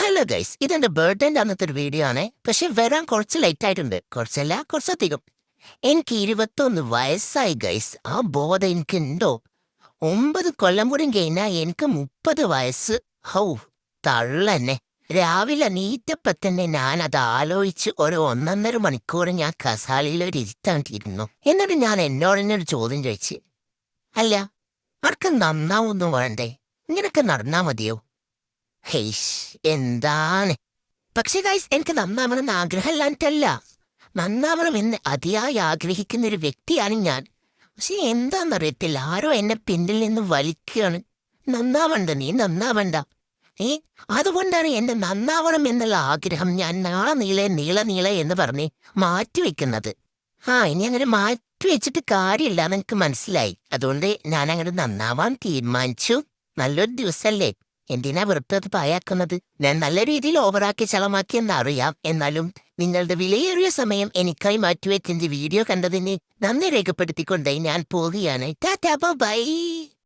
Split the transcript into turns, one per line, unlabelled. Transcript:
Hello guys ഇതെന്റെ ബർത്ത്ഡേന്റെ അന്നത്തെ ഒരു വീഡിയോ ആണ്. പക്ഷെ വരാൻ കുറച്ച് ലേറ്റ് ആയിട്ടുണ്ട്. കുറച്ചല്ല കുറച്ചധികം. എനിക്ക് ഇരുപത്തൊന്ന് വയസ്സായി ഗൈസ് ആ ബോധ എനിക്ക് ഉണ്ടോ ഒമ്പത് കൊല്ലം കൂടി കഴിഞ്ഞാൽ എനിക്ക് മുപ്പത് വയസ്സ്. ഹൗ തള്ളന്നെ. രാവിലെ നീറ്റപ്പ തന്നെ ഞാൻ അത് ആലോചിച്ച് ഒരു ഒന്നൊന്നര മണിക്കൂർ ഞാൻ കസാലയിൽ ഇരുത്താണ്ടിരുന്നു എന്നിട്ട് ഞാൻ എന്നോട് തന്നെ ഒരു ചോദ്യം ചോദിച്ചു. അല്ല ആർക്കും നന്നാവൊന്നും വേണ്ടേ? ഇങ്ങനൊക്കെ നടന്നാ മതിയോ? ഹേയ് എന്താണ്? പക്ഷേ ഗൈസ് എനിക്ക് നന്നാവണമെന്ന് ആഗ്രഹമില്ലാഞ്ഞിട്ടല്ല നന്നാവണമെന്ന് അതിയായി ആഗ്രഹിക്കുന്ന ഒരു വ്യക്തിയാണ് ഞാൻ. പക്ഷെ എന്താണെന്നറിയത്തില്ല ആരോ എന്നെ പിന്നിൽ നിന്ന് വലിക്കുകയാണ്. നന്നാവണ്ട നീ നന്നാവണ്ട. ഏ അതുകൊണ്ടാണ് എന്റെ നന്നാവണം എന്നുള്ള ആഗ്രഹം ഞാൻ നാളെ നീളെ നീള നീളെ എന്ന് പറഞ്ഞ് മാറ്റിവെക്കുന്നത് ആ ഇനി അങ്ങനെ മാറ്റി വെച്ചിട്ട് കാര്യമില്ല എന്ന് എനിക്ക് മനസ്സിലായി. അതുകൊണ്ട് ഞാൻ അങ്ങനെ നന്നാവാൻ തീരുമാനിച്ചു. നല്ലൊരു ദിവസമല്ലേ എന്തിനാ വെറുതെ അത് പായാക്കുന്നത് ഞാൻ നല്ല രീതിയിൽ ഓവറാക്കി ചളമാക്കി അറിയാം എന്നാലും നിങ്ങളുടെ വിലയേറിയ സമയം എനിക്കായി മാറ്റിവെക്കുന്ന വീഡിയോ കണ്ടതിന് നന്ദി രേഖപ്പെടുത്തിക്കൊണ്ട് ഞാൻ പോവുകയാണ്. Tata bye.